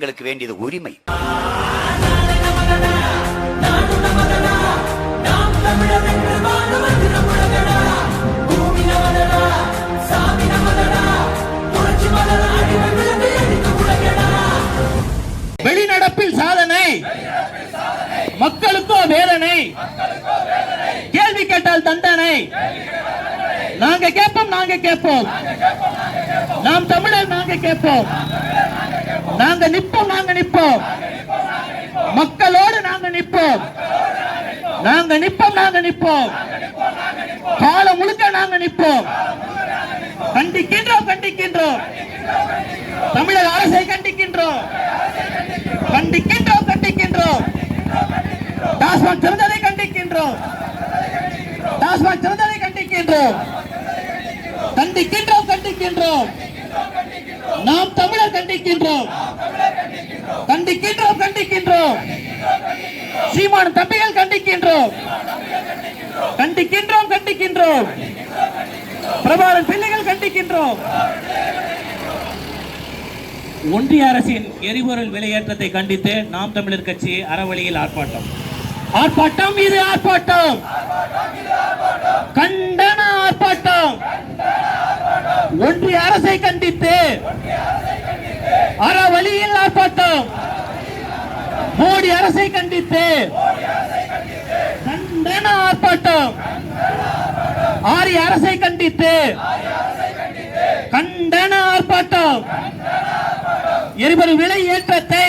எங்களுக்கு வேண்டியது உரிமை. வெளிநடப்பில் சாதனை மக்களுக்கோ வேதனை கேள்வி கேட்டால் தண்டனை. நாங்க கேட்போம் நாங்க கேட்போம். நாம் தமிழர் நாங்க கேட்போம். நாங்க நிப்போம் நாங்க நிப்போம் மக்களோடு நாங்க நிப்போம் நாங்க நிப்போம் நாங்க நிப்போம் காலம் முழுக்க நாங்க நிப்போம் கண்டிக்கின்றோம் கண்டிக்கின்றோம். தமிழக அரசை கண்டிக்கின்றோம். கண்டிக்கின்றோம் கண்டிக்கின்றோம். டாஸ்மாக் திறந்ததை கண்டிக்கின்றோம். டாஸ்மாக் திறந்ததை கண்டிக்கின்றோம். கண்டிக்கின்றோம் கண்டிக்கின்றோம். நாம் தமிழர் கண்டிக்கின்றோம். கண்டிக்கின்றோம் கண்டிக்கின்றோம். சீமான் தம்பிகள் கண்டிக்கின்றோம். கண்டிக்கின்றோம் கண்டிக்கின்றோம். பிரபாரன் பிள்ளைகள் கண்டிக்கின்றோம். ஒன்றிய அரசின் எரிபொருள் விலையேற்றத்தை கண்டித்து நாம் தமிழர் கட்சி அறவழியில் ஆர்ப்பாட்டம். ஆர்ப்பாட்டம் இது ஆர்ப்பாட்டம். கண்டனம் ஆர்ப்பாட்டம் ஒன்றிய அரசை கண்டித்து அறவழியில் ஆர்ப்பாட்டம். மோடி அரசை கண்டித்து கண்டன ஆர்ப்பாட்டம். ஆரிய அரசை கண்டித்து கண்டன ஆர்ப்பாட்டம். எரிபொருள் விலை ஏற்றத்தை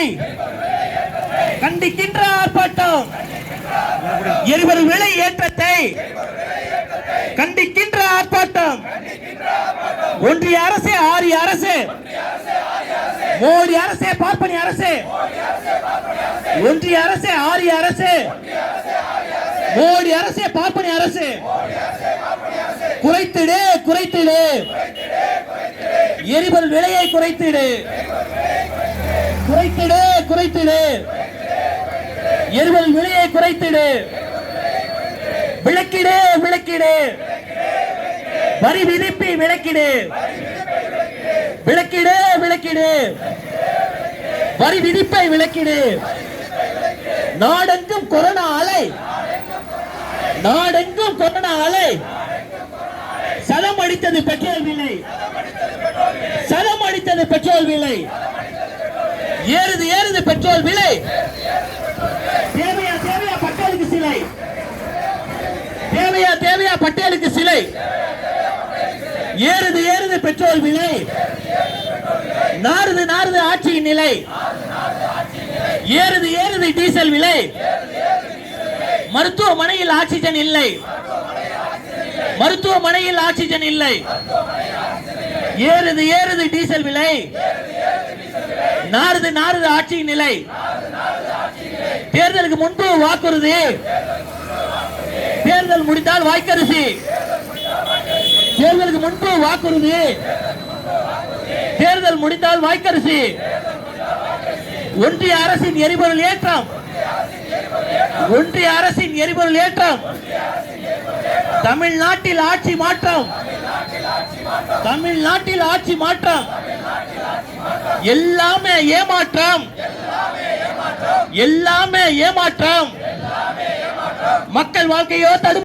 கண்டிக்கின்ற ஆர்ப்பாட்டம். எரிபொருள் விலை ஏற்றத்தை கண்டிக்கின்ற ஆர்ப்பாட்டம் ஒன்றிய அரசு ஆரிய அரசு. மோடி அரசு பார்ப்பனி அரசு. ஒன்றிய அரசு ஆரிய அரசு. மோடி அரசு பார்ப்பனி அரசு. குறைத்திடு குறைத்திடு. எரிபொருள் விலையை குறைத்திடு. குறைத்திடு குறைத்திடு. எரிபொருள் விலையை குறைத்திடு. விளக்கிடு விளக்கிடு. வரி விதிப்பை விளக்கிடு. விளக்கிடு விளக்கிடு. வரி விதிப்பை விளக்கிடு. நாடெங்கும் கொரோனா அலை. நாடெங்கும் கொரோனா அலை. சதம் அடித்தது பெட்ரோல் விலை. சதம் அடித்தது பெட்ரோல் விலை. ஏறுது ஏறுது பெட்ரோல் விலை. தேவையா தேவையா பட்டேலுக்கு சிலை. தேவையா தேவையா பட்டேலுக்கு சிலை. ஏறுது ஏறுது பெட்ரோல் விலை. நாறுது நாறுது ஆட்சியின் நிலை. ஏறுது ஏறுது டீசல் விலை. மருத்துவமனையில் ஆக்சிஜன் இல்லை. மருத்துவமனையில் ஆக்சிஜன் இல்லை. ஏறுது ஏறுது டீசல் விலை. நாறுது நாறுது ஆட்சியின் நிலை. தேர்தலுக்கு முன்பு வாக்குறுதி. தேர்தல் முடிந்தால் வாய்க்கரிசி. தேர்தலுக்கு முன்பு வாக்குறுதி. தேர்தல் முடிந்தால் வாய்க்கரிசி. ஒன்றிய அரசின் எரிபொருள் ஏற்றம். ஒன்றிய அரசின் எரிபொருள் ஏற்றம். தமிழ்நாட்டில் ஆட்சி மாற்றம். தமிழ்நாட்டில் ஆட்சி மாற்றம். எல்லாமே ஏமாற்றம். எல்லாமே ஏமாற்றம். மக்கள் வாழ்க்கையோ தடு